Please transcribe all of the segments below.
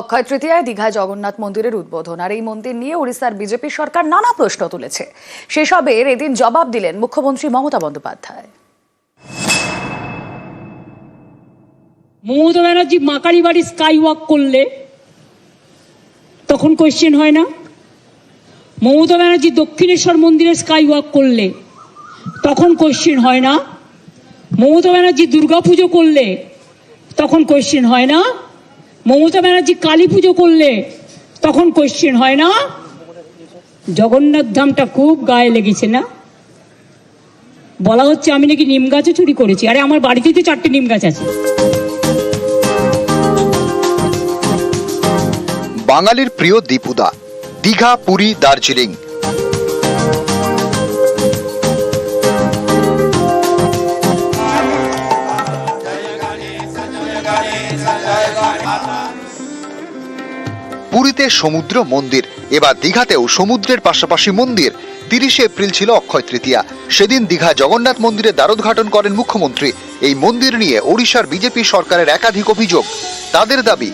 অক্ষয় তৃতীয়ায় দীঘা জগন্নাথ মন্দিরের উদ্বোধন। আর এই মন্দির নিয়ে উড়িষ্যার বিজেপি সরকার নানা প্রশ্ন তুলেছে। সেসবের এদিন জবাব দিলেন মুখ্যমন্ত্রী মমতা বন্দ্যোপাধ্যায়। মমতা ব্যানার্জি মাকারি বাড়ি স্কাই ওয়াক করলে তখন কোয়েশ্চেন হয় না? মমতা ব্যানার্জি দক্ষিণেশ্বর মন্দিরে স্কাই ওয়াক করলে তখন কোয়েশ্চেন হয় না? মমতা ব্যানার্জি দুর্গা পুজো করলে তখন কোয়েশ্চেন হয় না? মমতা ব্যানার্জি কালী পুজো করলে তখন কোয়েশ্চেন হয় না? জগন্নাথ ধামটা খুব গায়ে লেগেছে না? বলা হচ্ছে আমি নাকি নিম গাছও চুরি করেছি। আরে, আমার বাড়িতেই তো চারটে নিম গাছ আছে। বাঙালির প্রিয় দীপুদা, দীঘা, পুরী, দার্জিলিং। পুরীতে সমুদ্র মন্দির। এবার দীঘাতেও সমুদ্রের পাশাপাশি মন্দির। তিরিশে এপ্রিল ছিল অক্ষয় তৃতীয়া। সেদিন দীঘা জগন্নাথ মন্দিরে দ্বারোদ্ঘাটন করেন মুখ্যমন্ত্রী। এই মন্দির নিয়ে ওড়িশার বিজেপি সরকারের একাধিক অভিযোগ। তাদের দাবি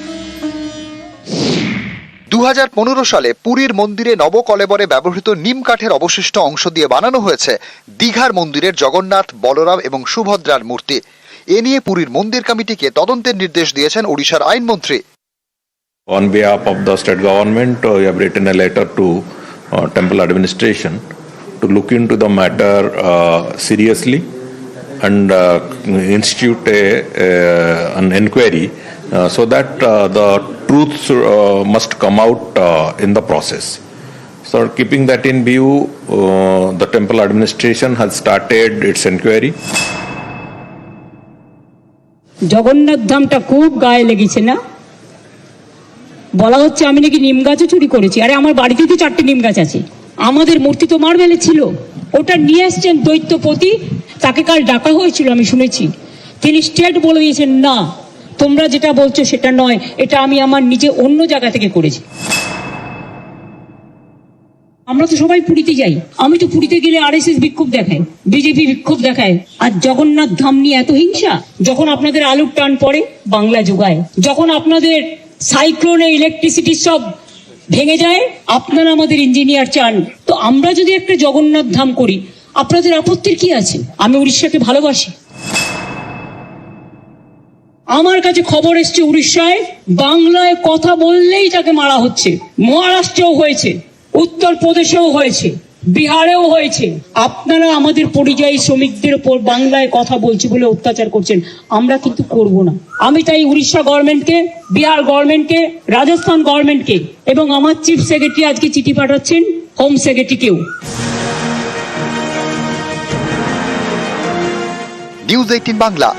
দু হাজার পনেরো সালে পুরীর মন্দিরে নবকলেবরে ব্যবহৃত নিম কাঠের অবশিষ্ট অংশ দিয়ে বানানো হয়েছে দীঘার মন্দিরের জগন্নাথ, বলরাম এবং সুভদ্রার মূর্তি। এ নিয়ে পুরীর মন্দির কমিটিকে তদন্তের নির্দেশ দিয়েছেন ওড়িশার আইনমন্ত্রী। On behalf of the state government, uh, we have written a letter to uh, temple administration to look into the matter uh, seriously and uh, institute a, uh, an inquiry uh, so that uh, the truth uh, must come out uh, in the process. So, keeping that in view, uh, the temple administration has started its inquiry. Jagannath ধামটা খুব গায়ে লেগেছে না বলা হচ্ছে আমি নাকি নিম গাছও চুরি করেছি। আরে আমার বাড়িতেই তো চারটে নিম গাছ আছে। আমাদের মূর্তি তো মার্বেলে ছিল। ওটা নিয়ে এসছেন দৈত্যপতি। তাকে কাল ডাকা হয়েছিল, আমি শুনেছি। তিনি স্টেট বলে দিয়েছেন, না, তোমরা যেটা বলছো সেটা নয়। এটা আমি আমার নিজে অন্য জায়গা থেকে করেছি। আমরা তো সবাই পুরীতে যাই। আমি তো পুরীতে গেলে আর এস এস বিক্ষোভ দেখায় বিজেপি বিক্ষোভ দেখায় আর জগন্নাথ ধাম নিয়ে এত হিংসা, যখন আপনাদের আলুর টান পড়ে, বাংলা যোগায়। যখন আপনাদের সাইক্লোনে ইলেকট্রিসিটি সব ভেঙে যায়, আপনারা আমাদের ইঞ্জিনিয়ার চান। তো আমরা যদি একটা জগন্নাথ ধাম করি, আপনাদের আপত্তির কি আছে? আমি উড়িষ্যাকে ভালোবাসি। আমার কাছে খবর এসছে উড়িষ্যায়, বাংলায় কথা বললেই তাকে মারা হচ্ছে। মহারাষ্ট্রেও হয়েছে, উত্তরপ্রদেশেও হয়েছে। বিহারেও হয়েছে। আপনারা আমাদের পরিযায়ী শ্রমিকদের উপর বাংলায় কথা বলছি বলে অত্যাচার করছেন। আমরা কিন্তু করব না। আমি তাই উড়িষ্যা গভর্নমেন্টকে, বিহার গভর্নমেন্টকে, রাজস্থান গভর্নমেন্টকে এবং আমার চিফ সেক্রেটারি আজকে চিঠি পাঠাচ্ছেন, হোম সেক্রেটারিকেও। News eighteen Bangla.